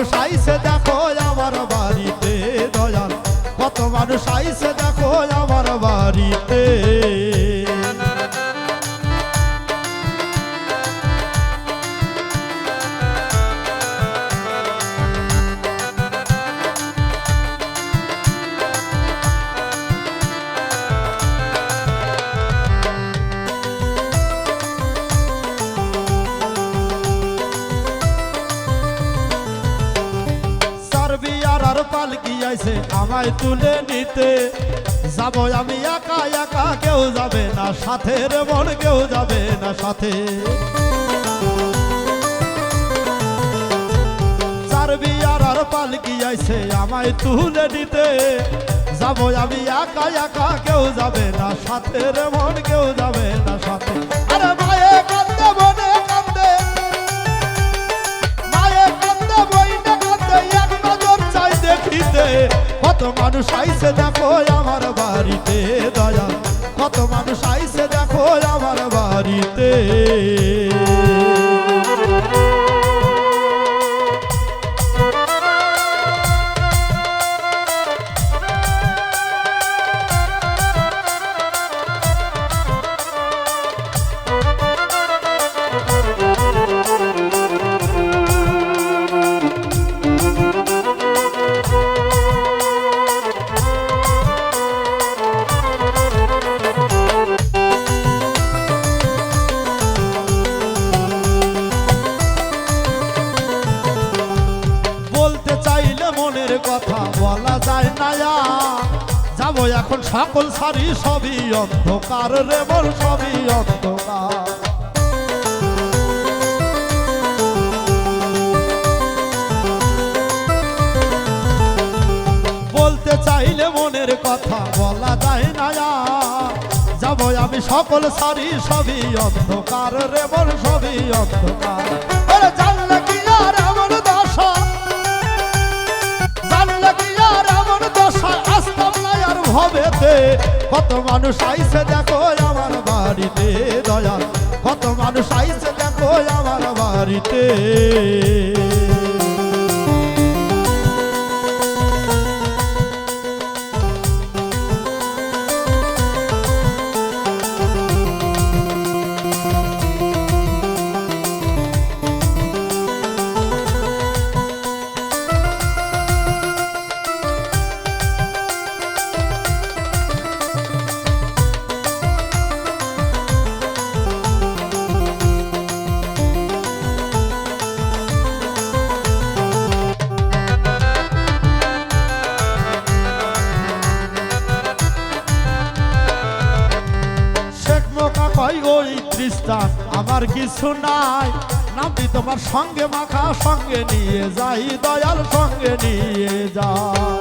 মানুষ আইসে দেখো আমার বাড়িতে দয়াল। কত মানুষ আইসে দেখো আমার বাড়িতে। আর পালকি আইছে, আমায় তুলে নিতে? যাব আমি একা একা কেউ যাবে না সাথে রে মন কেউ যাবে না সাথে। সার্বিয়ার আর পালকি আইছে, আমায় তুলে নিতে? যাব আমি একা একা কেউ যাবে না সাথে রে মন কেউ যাবে না সাথে। কত মানুষ আইসে দেখো আমার বাড়িতে দয়া। কত মানুষ আইসে দেখো আমার বাড়িতে। মনের কথা বলা যায় না যাব এখন সকল সারি, সবই অন্ধকার রে বল, সবই অন্ধকার। বলতে চাইলে মনের কথা বলা যায় না যাব আমি সকল সারি, সবই অন্ধকার রে বল, সবই অন্ধকার। ভবেতে কত মানুষ আইসে দেখো আমার বাড়িতে দয়া কত মানুষ আইসে দেখো আমার বাড়িতে। ওই খ্রিস্টান আমার কিছু নাই। নামটি তোমার সঙ্গে মাখা, সঙ্গে নিয়ে যাই, দয়াল সঙ্গে নিয়ে যাই।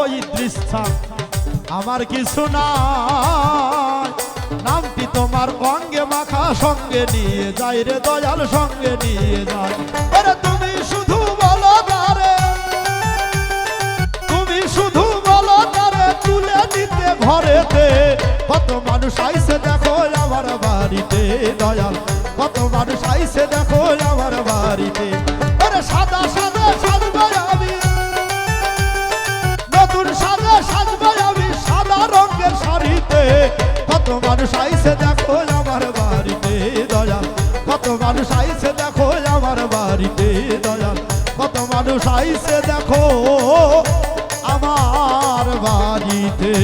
ওই খ্রিস্টান আমার কিছু নাই। নামটি তোমার অঙ্গে মাখা, সঙ্গে নিয়ে যাই রে, দয়াল সঙ্গে নিয়ে যাই। ঘরেতে, কত মানুষ আইছে দেখো আমার বাড়িতে, দয়াল। কত মানুষ আইছে দেখো আমার বাড়িতে। আরে সাদা সাদা সাজবো আমি। নতুন সাজা সাজবো আমি সাদা রঙের শাড়িতে। কত মানুষ আইছে দেখো আমার বাড়িতে, দয়াল। কত মানুষ আইছে দেখো আমার বাড়িতে, দয়াল। কত মানুষ আইছে দেখো আমার বাড়িতে।